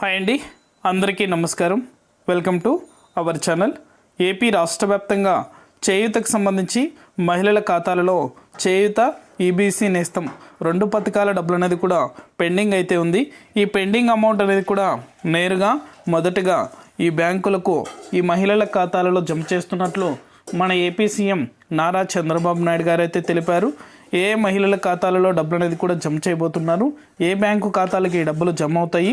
Hi అండి. అందరికీ నమస్కారం. Welcome to our channel. AP రాష్ట్ర వ్యాప్తంగా చేయూతకు సంబంధించి మహిళల ఖాతాలలో చేయూత ఈబీసీ నేస్తం రెండు పథకాల డబ్బులు అనేది కూడా పెండింగ్ అయితే ఉంది. ఈ పెండింగ్ అమౌంట్ అనేది కూడా నేరుగా మొదటగా ఈ బ్యాంకులకు ఈ మహిళల ఖాతాలలో జమ చేస్తున్నట్లు మన ఏపీ సీఎం నారా చంద్రబాబు నాయుడు గారు అయితే తెలిపారు. ఏ మహిళల ఖాతాలలో డబ్బులు అనేది కూడా జమ చేయబోతున్నారు? ఏ బ్యాంకు ఖాతాలకి ఈ డబ్బులు జమ అవుతాయి?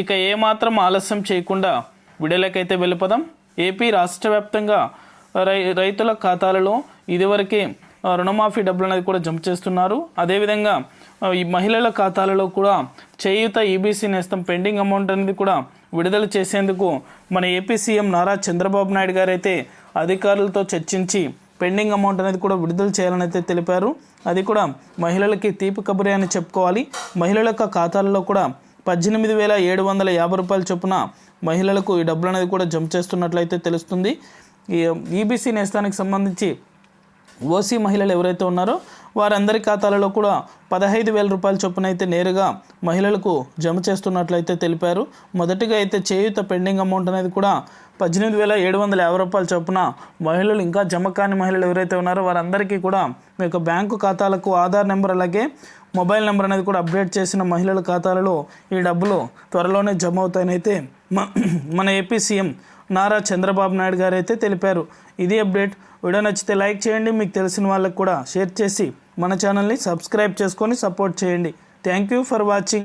ఇక ఏమాత్రం ఆలస్యం చేయకుండా విడలకైతే వెళ్ళిపోదాం. ఏపీ రాష్ట్ర వ్యాప్తంగా రై రైతుల ఖాతాలలో ఇదివరకే రుణమాఫీ డబ్బులు అనేది కూడా జమ చేస్తున్నారు. అదేవిధంగా ఈ మహిళల ఖాతాలలో కూడా Cheyutha EBC Nestham pending amount అనేది కూడా విడుదల చేసేందుకు మన ఏపీ సీఎం నారా చంద్రబాబు నాయుడు గారు అయితే అధికారులతో చర్చించి పెండింగ్ అమౌంట్ అనేది కూడా విడుదల చేయాలని అయితే తెలిపారు. అది కూడా మహిళలకి తీపి కబురే అని చెప్పుకోవాలి. మహిళల యొక్క ఖాతాలలో కూడా పద్దెనిమిది వేల ఏడు వందల యాభై రూపాయల చొప్పున మహిళలకు ఈ డబ్బులు అనేది కూడా జమ చేస్తున్నట్లయితే తెలుస్తుంది. ఈ ఈబీసీ నేస్తానికి సంబంధించి ఓసీ మహిళలు ఎవరైతే ఉన్నారో వారందరి ఖాతాలలో కూడా పదహైదు వేల రూపాయల చొప్పున అయితే నేరుగా మహిళలకు జమ చేస్తున్నట్లయితే తెలిపారు. మొదటిగా అయితే చేయూత పెండింగ్ అమౌంట్ అనేది కూడా పద్దెనిమిది వేల ఏడు వందల యాభై రూపాయల చొప్పున మహిళలు ఇంకా జమ కాని మహిళలు ఎవరైతే ఉన్నారో వారందరికీ కూడా మీ యొక్క బ్యాంకు ఖాతాలకు ఆధార్ నెంబర్ అలాగే మొబైల్ నెంబర్ అనేది కూడా అప్డేట్ చేసిన మహిళల ఖాతాలలో ఈ డబ్బులు త్వరలోనే జమ అవుతాయనైతే మన ఏపీ సీఎం నారా చంద్రబాబు నాయుడు గారు అయితే తెలిపారు. ఇది అప్డేట్. వీడియో నచ్చితే లైక్ చేయండి. మీకు తెలిసిన వాళ్ళకి కూడా షేర్ చేసి మన ఛానల్ని సబ్స్క్రైబ్ చేసుకొని సపోర్ట్ చేయండి. Thank you for watching.